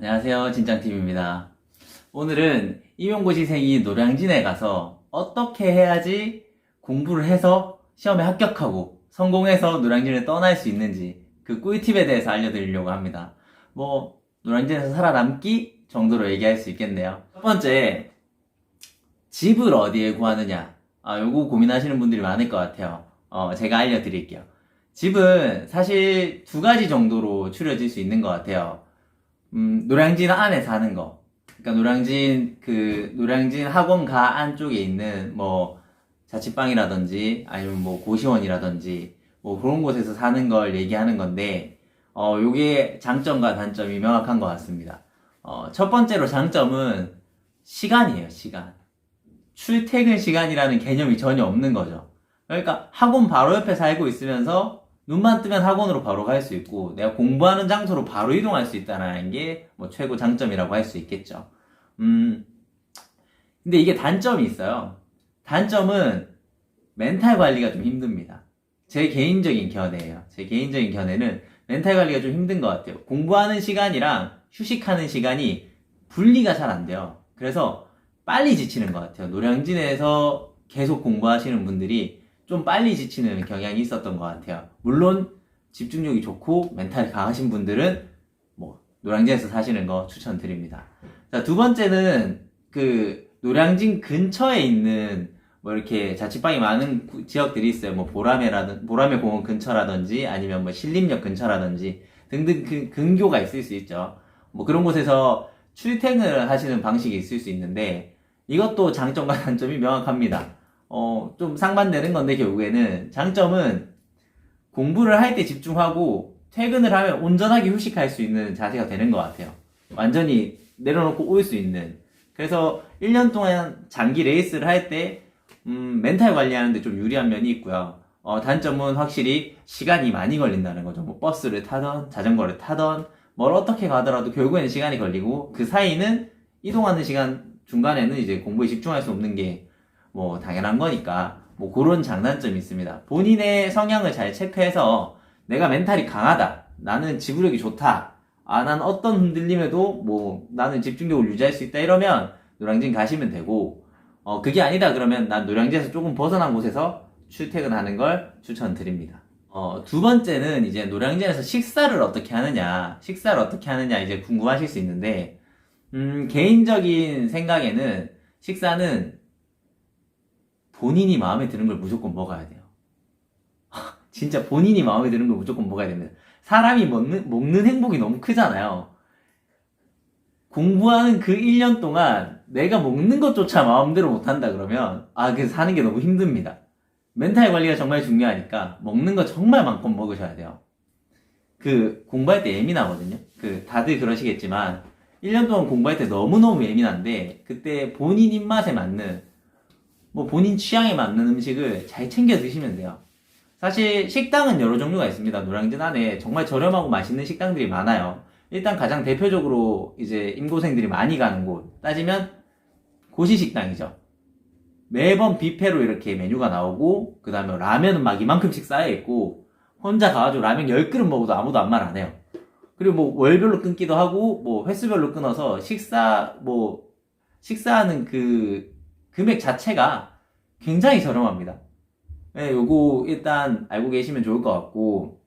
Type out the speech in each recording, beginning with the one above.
안녕하세요. 진짱TV입니다. 오늘은 임용고시생이 노량진에 가서 어떻게 해야지 공부를 해서 시험에 합격하고 성공해서 노량진을 떠날 수 있는지 그 꿀팁에 대해서 알려드리려고 합니다. 뭐, 노량진에서 살아남기 정도로 얘기할 수 있겠네요. 첫 번째, 집을 어디에 구하느냐. 아, 요거 고민하시는 분들이 많을 것 같아요. 어, 제가 알려드릴게요. 집은 사실 두 가지 정도로 추려질 수 있는 것 같아요. 음, 노량진 안에 사는 거. 그러니까 노량진 그 노량진 학원가 안쪽에 있는 뭐 자취방이라든지 아니면 뭐 고시원이라든지 뭐 그런 곳에서 사는 걸 얘기하는 건데 어 요게 장점과 단점이 명확한 것 같습니다. 어, 첫 번째로 장점은 시간이에요, 시간. 출퇴근 시간이라는 개념이 전혀 없는 거죠. 그러니까 학원 바로 옆에 살고 있으면서 눈만 뜨면 학원으로 바로 갈 수 있고 내가 공부하는 장소로 바로 이동할 수 있다는 게 뭐 최고 장점이라고 할 수 있겠죠. 음. 근데 이게 단점이 있어요. 단점은 멘탈 관리가 좀 힘듭니다. 제 개인적인 견해예요. 제 개인적인 견해는 멘탈 관리가 좀 힘든 것 같아요. 공부하는 시간이랑 휴식하는 시간이 분리가 잘 안 돼요. 그래서 빨리 지치는 것 같아요. 노량진에서 계속 공부하시는 분들이 좀 빨리 지치는 경향이 있었던 것 같아요. 물론 집중력이 좋고 멘탈이 강하신 분들은 뭐 노량진에서 사시는 거 추천드립니다. 자, 두 번째는 그 노량진 근처에 있는 뭐 이렇게 자취방이 많은 구- 지역들이 있어요. 뭐 보라매라든 보라매 공원 근처라든지 아니면 뭐 신림역 근처라든지 등등 그 근교가 있을 수 있죠. 뭐 그런 곳에서 출퇴근을 하시는 방식이 있을 수 있는데 이것도 장점과 단점이 명확합니다. 어, 좀 상반되는 건데 결국에는 장점은 공부를 할 때 집중하고 퇴근을 하면 온전하게 휴식할 수 있는 자세가 되는 것 같아요. 완전히 내려놓고 올 수 있는. 그래서 1년 동안 장기 레이스를 할 때, 음, 멘탈 관리하는데 좀 유리한 면이 있고요. 어, 단점은 확실히 시간이 많이 걸린다는 거죠. 뭐 버스를 타던, 자전거를 타던, 뭘 어떻게 가더라도 결국에는 시간이 걸리고, 그 사이는 이동하는 시간 중간에는 이제 공부에 집중할 수 없는 게 뭐 당연한 거니까 뭐 그런 장단점이 있습니다. 본인의 성향을 잘 체크해서 내가 멘탈이 강하다. 나는 지구력이 좋다. 아, 난 어떤 흔들림에도 뭐 나는 집중력을 유지할 수 있다 이러면 노량진 가시면 되고 어 그게 아니다 그러면 난 노량진에서 조금 벗어난 곳에서 출퇴근하는 걸 추천드립니다. 어, 두 번째는 이제 노량진에서 식사를 어떻게 하느냐, 식사를 어떻게 하느냐 이제 궁금하실 수 있는데, 음, 개인적인 생각에는 식사는 본인이 마음에 드는 걸 무조건 먹어야 돼요. 진짜 본인이 마음에 드는 걸 무조건 먹어야 됩니다. 사람이 먹는, 먹는 행복이 너무 크잖아요. 공부하는 그 1년 동안 내가 먹는 것조차 마음대로 못한다 그러면, 아, 그래서 사는 게 너무 힘듭니다. 멘탈 관리가 정말 중요하니까, 먹는 거 정말 많고 먹으셔야 돼요. 그, 공부할 때 예민하거든요. 그, 다들 그러시겠지만, 1년 동안 공부할 때 너무너무 예민한데, 그때 본인 입맛에 맞는, 뭐 본인 취향에 맞는 음식을 잘 챙겨 드시면 돼요. 사실 식당은 여러 종류가 있습니다. 노량진 안에 정말 저렴하고 맛있는 식당들이 많아요. 일단 가장 대표적으로 이제 임고생들이 많이 가는 곳 따지면 고시식당이죠. 매번 뷔페로 이렇게 메뉴가 나오고 그 다음에 라면은 막 이만큼씩 쌓여 있고 혼자 가가지고 라면 10그릇 먹어도 아무도 아무 말 안 해요. 그리고 뭐 월별로 끊기도 하고 뭐 횟수별로 끊어서 식사 뭐 식사하는 그 금액 자체가 굉장히 저렴합니다. 네, 요거 일단 알고 계시면 좋을 것 같고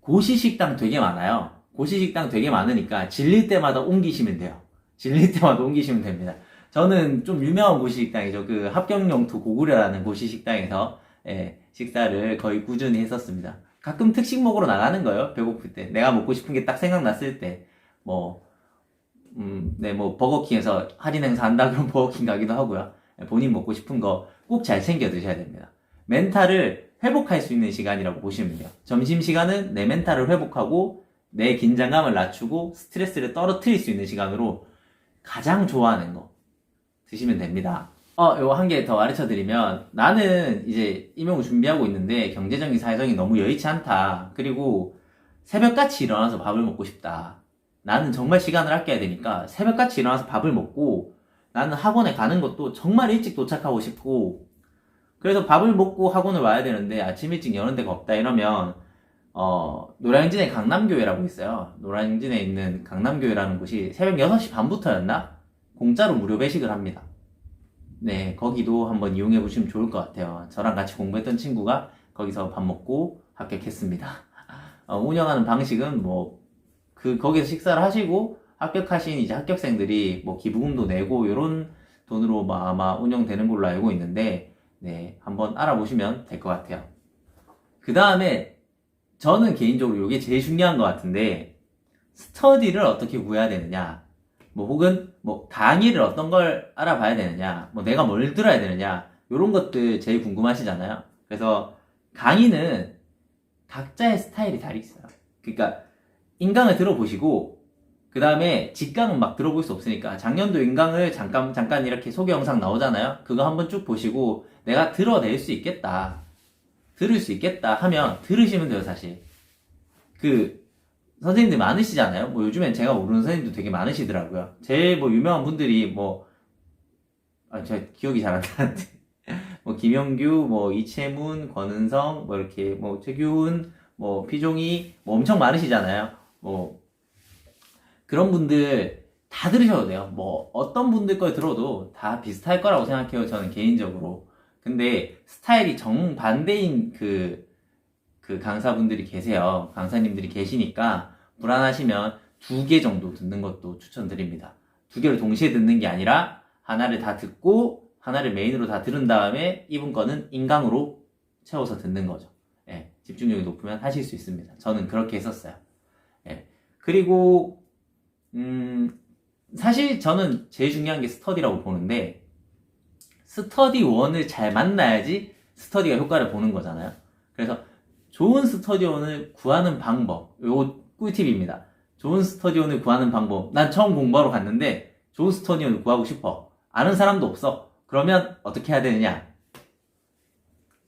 고시식당 되게 많아요. 고시식당 되게 많으니까 질릴 때마다 옮기시면 돼요. 질릴 때마다 옮기시면 됩니다. 저는 좀 유명한 고시식당이죠. 그 합격용토 고구려라는 고시식당에서 예, 식사를 거의 꾸준히 했었습니다. 가끔 특식 먹으러 나가는 거예요. 배고플 때. 내가 먹고 싶은 게 딱 생각났을 때. 뭐, 음, 네, 뭐, 버거킹에서 할인 행사 한다 그러면 버거킹 가기도 하고요. 예, 본인 먹고 싶은 거 꼭 잘 챙겨 드셔야 됩니다. 멘탈을 회복할 수 있는 시간이라고 보시면 돼요. 점심 시간은 내 멘탈을 회복하고 내 긴장감을 낮추고 스트레스를 떨어뜨릴 수 있는 시간으로 가장 좋아하는 거 드시면 됩니다. 어, 요거 한 개 더 가르쳐 드리면 나는 이제 임용을 준비하고 있는데 경제적인 사정이 너무 여의치 않다. 그리고 새벽같이 일어나서 밥을 먹고 싶다. 나는 정말 시간을 아껴야 되니까 새벽같이 일어나서 밥을 먹고 나는 학원에 가는 것도 정말 일찍 도착하고 싶고 그래서 밥을 먹고 학원을 와야 되는데 아침 일찍 여는 데가 없다 이러면 어, 노량진에 강남교회라고 있어요. 노량진에 있는 강남교회라는 곳이 새벽 6시 반부터였나? 공짜로 무료 배식을 합니다. 네, 거기도 한번 이용해 보시면 좋을 것 같아요. 저랑 같이 공부했던 친구가 거기서 밥 먹고 합격했습니다. 어, 운영하는 방식은 뭐, 그, 거기서 식사를 하시고 합격하신 이제 합격생들이 뭐 기부금도 내고 요런 돈으로 뭐 아마 운영되는 걸로 알고 있는데, 네, 한번 알아보시면 될 것 같아요. 그 다음에 저는 개인적으로 이게 제일 중요한 것 같은데 스터디를 어떻게 구해야 되느냐 뭐 혹은 뭐 강의를 어떤 걸 알아봐야 되느냐 뭐 내가 뭘 들어야 되느냐 이런 것들 제일 궁금하시잖아요 그래서 강의는 각자의 스타일이 다르 있어요 그러니까 인강을 들어보시고 그 다음에 직강은 막 들어볼 수 없으니까 작년도 인강을 잠깐 잠깐 이렇게 소개 영상 나오잖아요 그거 한번 쭉 보시고 내가 들어낼 수 있겠다 들을 수 있겠다 하면 들으시면 돼요, 사실. 그, 선생님들 많으시잖아요? 뭐 요즘엔 제가 모르는 선생님도 되게 많으시더라고요. 제일 뭐 유명한 분들이 뭐, 아, 저 기억이 잘 안 나는데. 뭐 김영규, 뭐 이채문, 권은성, 뭐 이렇게 뭐 최규훈, 뭐 피종이, 뭐 엄청 많으시잖아요. 뭐, 그런 분들 다 들으셔도 돼요. 뭐 어떤 분들 걸 들어도 다 비슷할 거라고 생각해요, 저는 개인적으로. 근데 스타일이 정반대인 그, 그 강사분들이 계세요. 강사님들이 계시니까 불안하시면 두 개 정도 듣는 것도 추천드립니다. 두 개를 동시에 듣는 게 아니라 하나를 다 듣고 하나를 메인으로 다 들은 다음에 이분 거는 인강으로 채워서 듣는 거죠. 예, 집중력이 높으면 하실 수 있습니다. 저는 그렇게 했었어요. 예, 그리고, 음, 사실 저는 제일 중요한 게 스터디라고 보는데, 스터디 원을 잘 만나야지 스터디가 효과를 보는 거잖아요. 그래서 좋은 스터디원을 구하는 방법, 요거 꿀팁입니다. 좋은 스터디원을 구하는 방법. 난 처음 공부하러 갔는데 좋은 스터디원을 구하고 싶어. 아는 사람도 없어. 그러면 어떻게 해야 되느냐?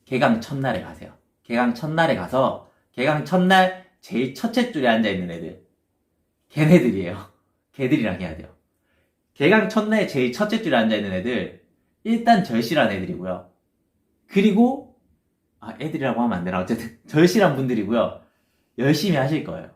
개강 첫날에 가세요. 개강 첫날에 가서 개강 첫날 제일 첫째 줄에 앉아 있는 애들. 걔네들이에요. 걔들이랑 해야 돼요. 개강 첫날 제일 첫째 줄에 앉아 있는 애들 일단 절실한 애들이고요. 그리고 아 애들이라고 하면 안 되나 어쨌든 절실한 분들이고요. 열심히 하실 거예요.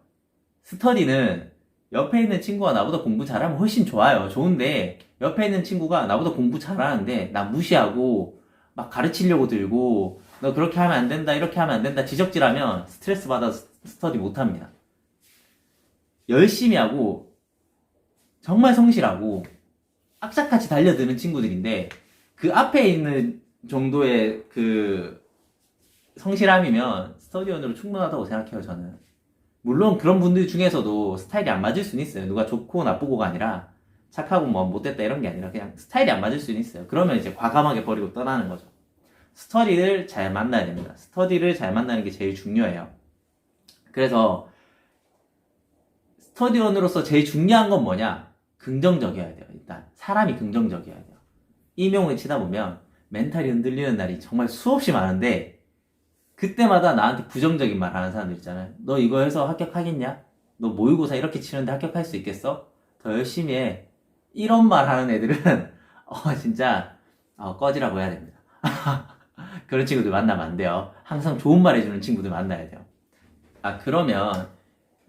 스터디는 옆에 있는 친구가 나보다 공부 잘하면 훨씬 좋아요. 좋은데 옆에 있는 친구가 나보다 공부 잘하는데 나 무시하고 막 가르치려고 들고 너 그렇게 하면 안 된다 이렇게 하면 안 된다 지적질하면 스트레스 받아 서 스터디 못 합니다. 열심히 하고 정말 성실하고 악착같이 달려드는 친구들인데 그 앞에 있는 정도의 그 성실함이면 스터디원으로 충분하다고 생각해요, 저는. 물론 그런 분들 중에서도 스타일이 안 맞을 수는 있어요. 누가 좋고 나쁘고가 아니라 착하고 뭐 못됐다 이런 게 아니라 그냥 스타일이 안 맞을 수는 있어요. 그러면 이제 과감하게 버리고 떠나는 거죠. 스터디를 잘 만나야 됩니다. 스터디를 잘 만나는 게 제일 중요해요. 그래서 스터디원으로서 제일 중요한 건 뭐냐? 긍정적이어야 돼요. 일단 사람이 긍정적이어야 돼요. 임용을 치다 보면 멘탈이 흔들리는 날이 정말 수없이 많은데 그때마다 나한테 부정적인 말 하는 사람들 있잖아요. 너 이거 해서 합격하겠냐? 너 모의고사 이렇게 치는데 합격할 수 있겠어? 더 열심히 해. 이런 말 하는 애들은 어 진짜 어, 꺼지라고 해야 됩니다. 그런 친구들 만나면 안 돼요. 항상 좋은 말 해주는 친구들 만나야 돼요. 아 그러면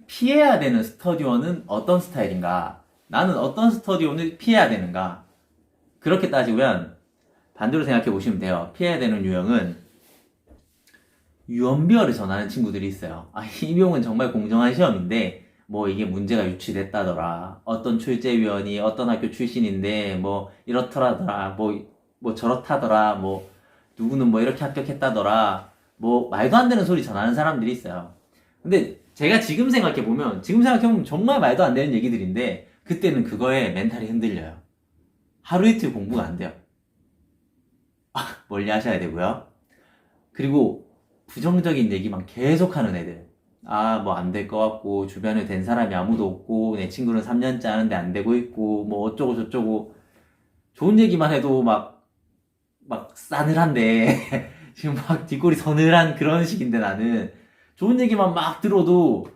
피해야 되는 스터디원은 어떤 스타일인가? 나는 어떤 스터디원을 피해야 되는가? 그렇게 따지면 반대로 생각해 보시면 돼요. 피해야 되는 유형은 유언비어를 전하는 친구들이 있어요. 아, 이 비용은 정말 공정한 시험인데 뭐 이게 문제가 유치됐다더라. 어떤 출제위원이 어떤 학교 출신인데 뭐 이렇더라더라. 뭐, 뭐 저렇다더라. 뭐 누구는 뭐 이렇게 합격했다더라. 뭐 말도 안 되는 소리 전하는 사람들이 있어요. 근데 제가 지금 생각해 보면 지금 생각해 보면 정말 말도 안 되는 얘기들인데 그때는 그거에 멘탈이 흔들려요. 하루 이틀 공부가 안 돼요. 아, 멀리 하셔야 되고요. 그리고 부정적인 얘기만 계속 하는 애들. 아, 뭐 안 될 것 같고, 주변에 된 사람이 아무도 없고, 내 친구는 3년째 하는데 안 되고 있고, 뭐 어쩌고 저쩌고. 좋은 얘기만 해도 막, 막 싸늘한데, 지금 막 뒷골이 서늘한 그런 식인데 나는, 좋은 얘기만 막 들어도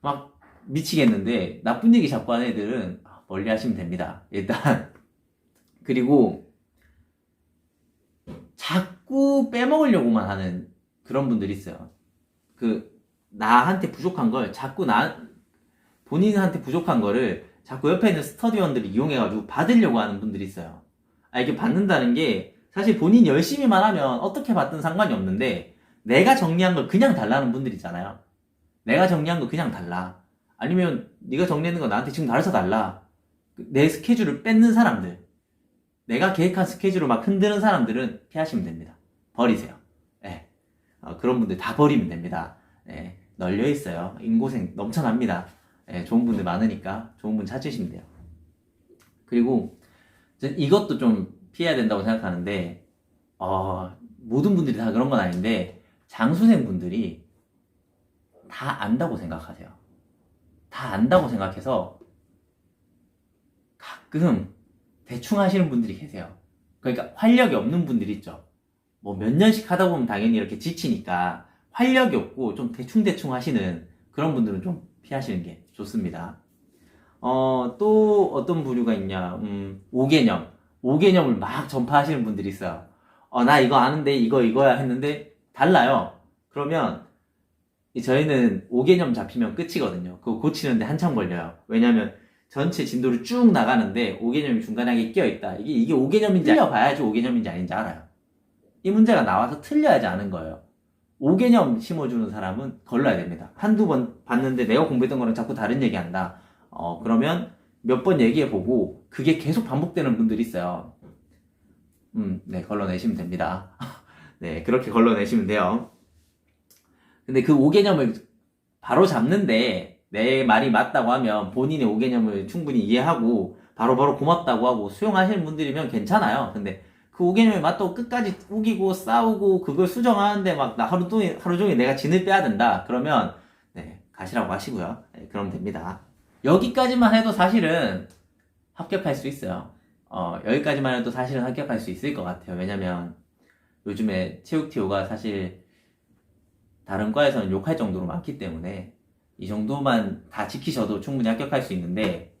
막 미치겠는데, 나쁜 얘기 자꾸 하는 애들은 아, 멀리 하시면 됩니다. 일단. 그리고, 자꾸 빼먹으려고만 하는 그런 분들이 있어요. 그 나한테 부족한 걸 자꾸 나 본인한테 부족한 거를 자꾸 옆에 있는 스터디원들이 이용해가지고 받으려고 하는 분들이 있어요. 아 이게 받는다는 게 사실 본인 열심히만 하면 어떻게 받든 상관이 없는데 내가 정리한 걸 그냥 달라는 분들 있잖아요. 내가 정리한 거 그냥 달라. 아니면 네가 정리하는 거 나한테 지금 달아서 달라. 내 스케줄을 뺏는 사람들. 내가 계획한 스케줄을 막 흔드는 사람들은 피하시면 됩니다. 버리세요. 예. 어, 그런 분들 다 버리면 됩니다. 예. 널려 있어요. 인고생 넘쳐납니다. 예, 좋은 분들 많으니까 좋은 분 찾으시면 돼요. 그리고 전 이것도 좀 피해야 된다고 생각하는데 어, 모든 분들이 다 그런 건 아닌데 장수생 분들이 다 안다고 생각하세요. 다 안다고 생각해서 가끔 대충 하시는 분들이 계세요. 그러니까 활력이 없는 분들이 있죠. 뭐 몇 년씩 하다 보면 당연히 이렇게 지치니까 활력이 없고 좀 대충대충 하시는 그런 분들은 좀 피하시는 게 좋습니다. 어, 또 어떤 부류가 있냐, 음, 5개념. 5개념을 막 전파하시는 분들이 있어요. 어, 나 이거 아는데 이거 이거야 했는데 달라요. 그러면 이 저희는 5개념 잡히면 끝이거든요. 그거 고치는데 한참 걸려요. 왜냐면 전체 진도를 쭉 나가는데 5개념이 중간에 끼어있다. 이게, 이게 5개념인지 틀려봐야지 5개념인지 아닌지 알아요. 이 문제가 나와서 틀려야지 아는 거예요. 5개념 심어주는 사람은 걸러야 됩니다. 한두 번 봤는데 내가 공부했던 거랑 자꾸 다른 얘기 한다. 어, 그러면 몇 번 얘기해보고 그게 계속 반복되는 분들이 있어요. 음, 네, 걸러내시면 됩니다. 네, 그렇게 걸러내시면 돼요. 근데 그 5개념을 바로 잡는데 내 말이 맞다고 하면 본인의 5개념을 충분히 이해하고 바로바로 고맙다고 하고 수용하시는 분들이면 괜찮아요. 근데 그 5개념이 맞다고 끝까지 우기고 싸우고 그걸 수정하는데 막 나 하루 종일, 하루 종일 내가 진을 빼야 된다. 그러면 네, 가시라고 하시고요. 네, 그럼 됩니다. 여기까지만 해도 사실은 합격할 수 있어요. 어, 여기까지만 해도 사실은 합격할 수 있을 것 같아요. 왜냐면 요즘에 체육티오가 사실 다른 과에서는 욕할 정도로 많기 때문에 이 정도만 다 지키셔도 충분히 합격할 수 있는데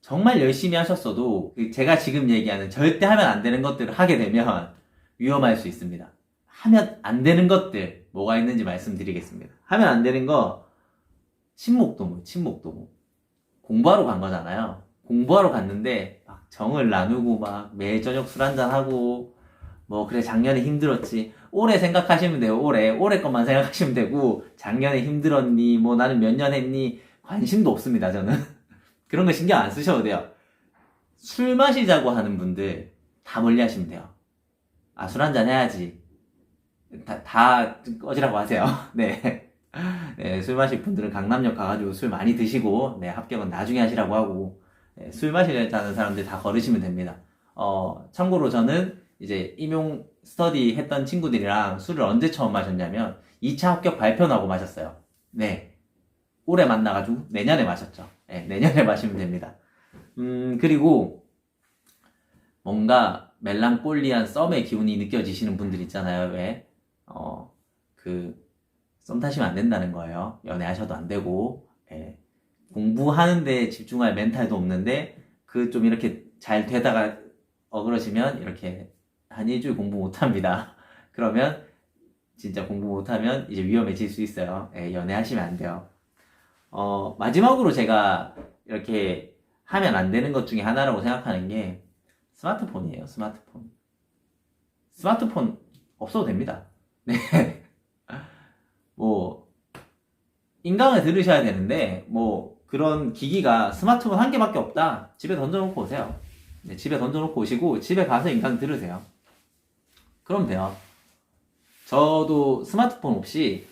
정말 열심히 하셨어도 그 제가 지금 얘기하는 절대 하면 안 되는 것들을 하게 되면 위험할 수 있습니다. 하면 안 되는 것들 뭐가 있는지 말씀드리겠습니다. 하면 안 되는 거 친목도모, 친목도모. 공부하러 간 거잖아요. 공부하러 갔는데 막 정을 나누고 막 매일 저녁 술 한잔 하고 뭐 그래 작년에 힘들었지. 올해 생각하시면 돼요. 올해 올해 것만 생각하시면 되고 작년에 힘들었니? 뭐 나는 몇 년 했니? 관심도 없습니다. 저는 그런 거 신경 안 쓰셔도 돼요. 술 마시자고 하는 분들 다 멀리 하시면 돼요. 아, 술 한잔 해야지. 다, 다 꺼지라고 하세요. 네. 네, 술 마실 분들은 강남역 가가지고 술 많이 드시고, 네, 합격은 나중에 하시라고 하고, 네, 술 마시자는 사람들 다 걸으시면 됩니다. 어, 참고로 저는 이제 임용 스터디 했던 친구들이랑 술을 언제 처음 마셨냐면, 2차 합격 발표 나고 마셨어요. 네. 올해 만나가지고 내년에 마셨죠. 네, 내년에 마시면 됩니다. 음, 그리고 뭔가 멜랑꼴리한 썸의 기운이 느껴지시는 분들 있잖아요. 왜? 어, 그, 썸 타시면 안 된다는 거예요. 연애하셔도 안 되고, 예. 공부하는데 집중할 멘탈도 없는데, 그 좀 이렇게 잘 되다가 어그러시면 이렇게 한 일주일 공부 못 합니다. 그러면 진짜 공부 못하면 이제 위험해질 수 있어요. 예, 연애하시면 안 돼요. 어, 마지막으로 제가 이렇게 하면 안 되는 것 중에 하나라고 생각하는 게 스마트폰이에요, 스마트폰. 스마트폰 없어도 됩니다. 네. 뭐, 인강을 들으셔야 되는데, 뭐, 그런 기기가 스마트폰 한 개밖에 없다. 집에 던져놓고 오세요. 네, 집에 던져놓고 오시고, 집에 가서 인강 들으세요. 그럼 돼요. 저도 스마트폰 없이,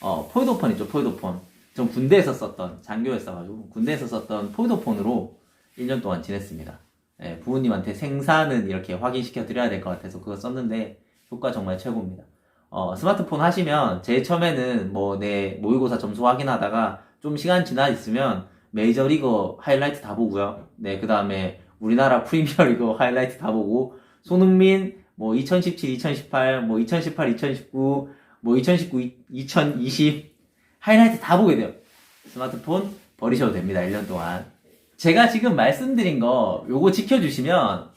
어, 폴더폰 있죠, 폴더폰. 전 군대에서 썼던 장교였어가지고 군대에서 썼던 폴더폰으로 1년 동안 지냈습니다. 예, 부모님한테 생사는 이렇게 확인시켜 드려야 될 것 같아서 그거 썼는데 효과 정말 최고입니다. 어, 스마트폰 하시면 제일 처음에는 뭐 내 모의고사 점수 확인하다가 좀 시간 지나 있으면 메이저리거 하이라이트 다 보고요. 네, 그 다음에 우리나라 프리미어리거 하이라이트 다 보고 손흥민 뭐 2017, 2018, 뭐 2018, 2019, 뭐 2019, 2020 하이라이트 다 보게 돼요. 스마트폰 버리셔도 됩니다. 1년 동안. 제가 지금 말씀드린 거 요거 지켜주시면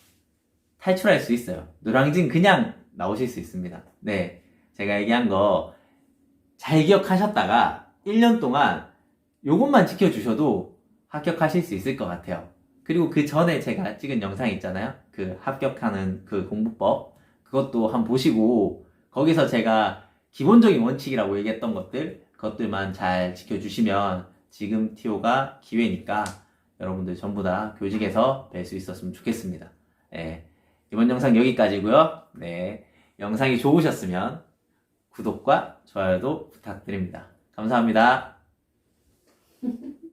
탈출할 수 있어요. 노량진 그냥 나오실 수 있습니다. 네. 제가 얘기한 거 잘 기억하셨다가 1년 동안 요것만 지켜주셔도 합격하실 수 있을 것 같아요. 그리고 그 전에 제가 찍은 영상 있잖아요. 그 합격하는 그 공부법. 그것도 한번 보시고, 거기서 제가 기본적인 원칙이라고 얘기했던 것들, 그것들만 잘 지켜주시면 지금 TO가 기회니까 여러분들 전부 다 교직에서 뵐 수 있었으면 좋겠습니다. 네, 이번 영상 여기까지고요. 네, 영상이 좋으셨으면 구독과 좋아요도 부탁드립니다. 감사합니다.